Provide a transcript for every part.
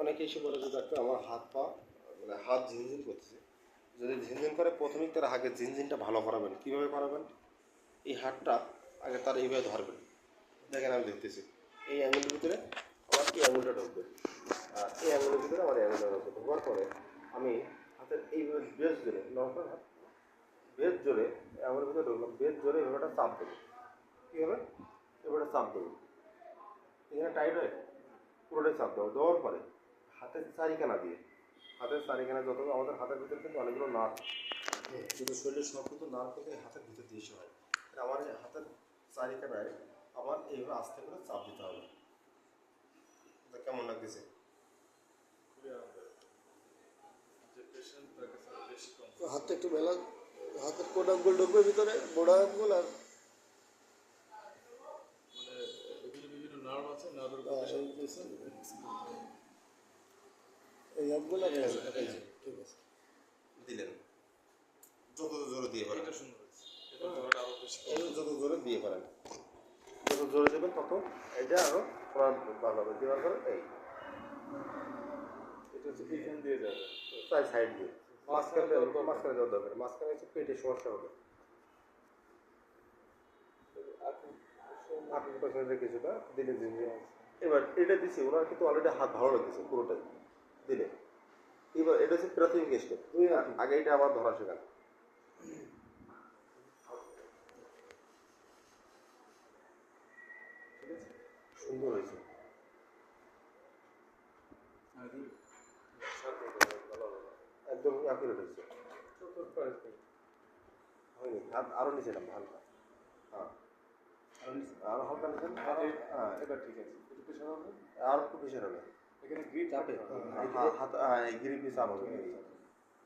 অনেকে এসে বলে যে, ডাক্তার, আমার হাত পা মানে হাত ঝিনঝিন করতেছে। যদি ঝিনঝিন করে, প্রথমেই তার আগে ঝিনঝিনটা ভালো করাবেন। কীভাবে করাবেন? এই হাতটা আগে তার এইভাবে ধরবেন। দেখেন, আমি দেখতেছি। এই অ্যাঙ্গুলের ভিতরে আমার এই অ্যাঙ্গুলটা ঢুকবে। আর এই অ্যাঙ্গুলের ভিতরে আমার অ্যাঙ্গুলটা ঢুকবে। ঢোকার পরে আমি হাতের এইভাবে বেশ জোরে, নর্মাল হাত, বেশ জোরে অ্যাঙ্গুলের ভিতরে ঢুকলাম। বেশ জোরে এভাবে চাপ দেবো। কী হবে? এভাবে চাপ দেবো। এখানে টাইট হয় পুরোটাই চাপ দেবো। দেওয়ার পরে হাতের চারিখানা দিয়ে। হাতের চারিখানা যত আমাদের হাতের ভিতরে কিন্তু অনেকগুলো নার্ভ কিন্তু শরীরের সব কিন্তু নার্ভ কিন্তু হাতের ভিতর দিয়ে এসে হয়। আমার এই হাতের চারিখানায় আমার এইভাবে আস্তে করে চাপ দিতে হবে। এটা কেমন লাগতেছে? হাতটা একটু মেলা হাতের কোন আঙ্গুল ঢুকবে ভিতরে বড় আঙ্গুল আর এই আঙ্গুল আর এই যে, ঠিক আছে। দিলেন। যত জোরে দিয়ে পারেন এই যত জোরে দিয়ে পারেন যত জোরে দেবেন তত এটা আরও পড়ার ভালো হবে। দেওয়ার পরে এই। তাই সাইড দিয়ে। মাঝখানে দেওয়ার- মাঝখানে যাওয়ার দরকার। মাঝখানে হচ্ছে পেটের সমস্যা হবে। আপনি পেছনে কিছুটা দিলে দিলে এবার এটা দিছি ওনার কিন্তু অলরেডি হাত ভালো লাগতেছে পুরোটাই। দিলে। এটা হচ্ছে প্রাথমিক স্টেপ আগে এটা আবার ধরা শেখান। সুন্দর হয়েছে। একদম অ্যাকুরেট হয়েছে। হয়নি হাত আরও নিচে নাম হালকা। হ্যাঁ। আরও হালকা নিচে হ্যাঁ। এবার ঠিক আছে একটু হবে? আর একটু হবে। এখানে গ্রিপ চাপে? হ্যাঁ, হাত হ্যাঁ চাপ হবে এই।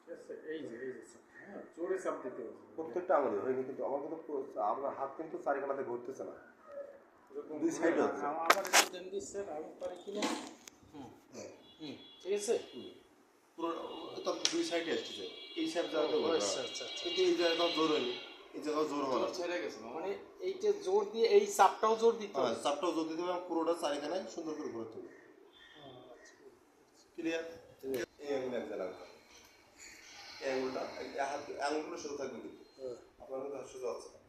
আছে এই যে এই যে হ্যাঁ জোরে চাপ দিতে হবে। প্রত্যেকটা কিন্তু আমার কিন্তু পুরো- হাত কিন্তু চারিখানাতে ঘুরতেছে না। এরকম দুই সাইডে হচ্ছে। আমার আমার একটু দেন দিস স্যার আমি পারি কিনা? হুম হুম ঠিক আছে? পুরো তখন দুই সাইডে এই সাইড জায়গাতে আচ্ছা, আচ্ছা, আচ্ছা। কিন্তু এই জোর হয়নি। মানে এইটা জোর দিয়ে এই চাপটাও জোর দিতে হ্যাঁ হবে। চাপটাও জোর দিতে হবে পুরোটা চারিখানায় সুন্দর করে ঘুরতে হবে। ক্লিয়ার এই আঙুল এক জায়গা এই আঙুলটা হাত আঙুলগুলো শুরু থাকবে কিন্তু হ্যাঁ। আপনার কিন্তু হাত সোজা আছে না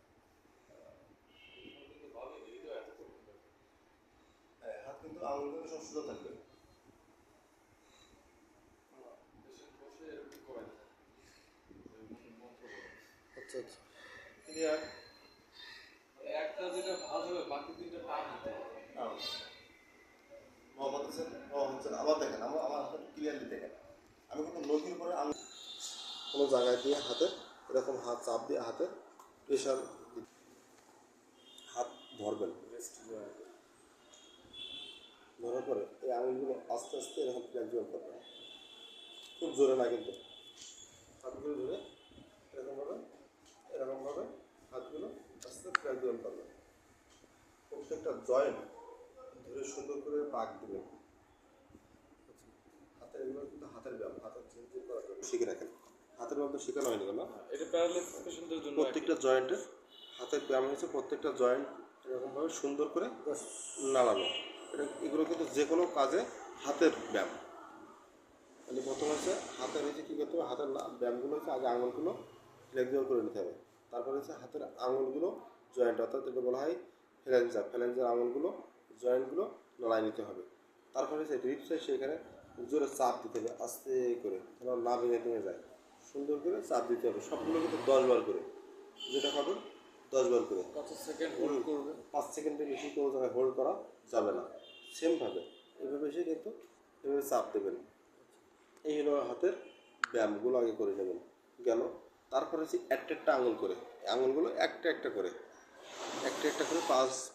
হাত কিন্তু আঙুলগুলো সব সোজা থাকবে আচ্ছা আচ্ছা। ক্লিয়ার একটা যেটা ভালো হবে বাকি দুইটা টান দিতে হবে। মোহাম্মদ হোসেন ও হচ্ছে আবার দেখেন আমার ক্লিয়ারলি দেখেন আমি কিন্তু নদীর উপরে কোনো জায়গায় দিয়ে হাতে এরকম হাত চাপ দিয়ে হাতে প্রেশার হাত ধরবেন ধরার পরে এই আঙুলগুলো আস্তে আস্তে এরকম ফ্লেক্সিবল করবেন খুব জোরে না কিন্তু। হাতগুলো ধরে এরকমভাবে এরকমভাবে হাতগুলো আস্তে ফ্লেক্সিবল করবেন প্রত্যেকটা জয়েন্ট ধরে সুন্দর করে পাক দেবেন। হাতের এগুলো কিন্তু হাতের ব্যায়াম হাতের করার জন্য শিখে রাখেন হাতের ব্যায়াম তো শেখানো হয়নি না এটা প্যারালাইজ পেশেন্টদের জন্য প্রত্যেকটা জয়েন্টের হাতের ব্যায়াম হয়েছে, প্রত্যেকটা জয়েন্ট এরকমভাবে সুন্দর করে নাড়ানো। এটা এগুলো কিন্তু যে কোনো কাজে হাতের ব্যায়াম। মানে প্রথম হচ্ছে হাতের হচ্ছে কী করতে হবে, হাতের ব্যায়ামগুলো হচ্ছে আগে আঙুলগুলো ফ্লেক্সিবল করে নিতে হবে। তারপরে হচ্ছে হাতের আঙুলগুলো জয়েন্ট অর্থাৎ যেটা বলা হয় ফ্যালেন্সার ফ্যালেন্সার আঙুলগুলো জয়েন্টগুলো নড়াই নিতে হবে। তারপরে হচ্ছে রিপসে সেখানে জোরে চাপ দিতে হবে আস্তে করে। যেন না ভেঙে ভেঙে যায়। সুন্দর করে চাপ দিতে হবে। সবগুলো কিন্তু দশ বার করে। যেটা হবে দশ বার করে। কত সেকেন্ড হোল্ড করবে। পাঁচ সেকেন্ডের বেশি কোনো জায়গায় হোল্ড করা যাবে না। সেমভাবে এভাবে এসে কিন্তু এভাবে চাপ দেবেন। এই হলো হাতের ব্যায়ামগুলো আগে করে নেবেন। গেল তারপরে হচ্ছে একটা একটা আঙুল করে। আঙুলগুলো একটা একটা করে। একটা একটা করে পাঁচ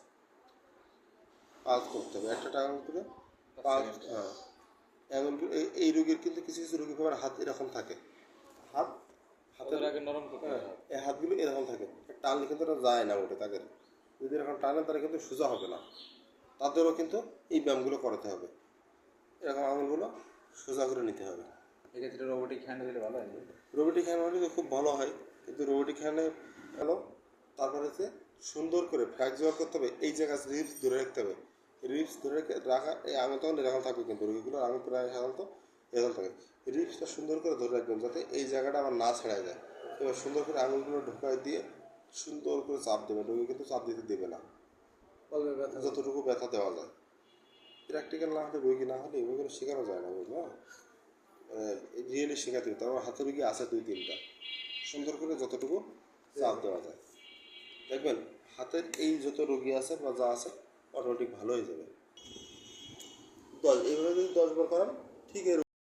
পাঁচ করতে হবে। একটা একটা আঙুল করে পাঁচ হ্যাঁ। আঙুলগুলো এই এই রোগীর কিন্তু কিছু কিছু রোগী আবার হাত এরকম থাকে। হাত হাতের আগে নরম হ্যাঁ, এই হাতগুলো এরকম থাকে। টানলে কিন্তু ওটা যায় না ওঠে তাদের। যদি এরকম টানে তারা কিন্তু সোজা হবে না। তাদেরও কিন্তু এই ব্যায়ামগুলো করাতে হবে। এরকম আঙুলগুলো সোজা করে নিতে হবে। এক্ষেত্রে রোবোটিক হ্যান্ড দিলে ভালো হয় রোবোটিক হ্যান্ড হলে খুব ভালো হয়। কিন্তু রোবোটিক হ্যান্ডে ভালো তারপরে হচ্ছে সুন্দর করে ফ্লেক্সিবল করতে হবে। এই জায়গা রিপস ধরে রাখতে হবে। রিপস ধরে রেখে- রাখা এই আঙুল তখন এরকম থাকবে কিন্তু রোগীগুলোর আঙুল প্রায় সাধারণত এরকম থাকে। রিপসটা সুন্দর করে ধরে রাখবেন যাতে এই জায়গাটা আবার না ছেড়ে যায় এবার সুন্দর করে আঙুলগুলো ঢোকায় দিয়ে সুন্দর করে চাপ দেবেন রোগী কিন্তু চাপ দিতে দেবে না। যতটুকু ব্যথা দেওয়া যায়। প্র্যাকটিক্যাল না হলে রোগী না হলে করে শেখানো যায় না বুঝলো রিয়েলি শেখাতে হবে। তারপর হাতে রুগী আছে দুই তিনটা। সুন্দর করে যতটুকু চাপ দেওয়া যায়। দেখবেন হাতের এই যত রোগী আছে বা যা আছে অটোমেটিক ভালো হয়ে যাবে। দশ এইভাবে যদি দশ বার করান ঠিক এর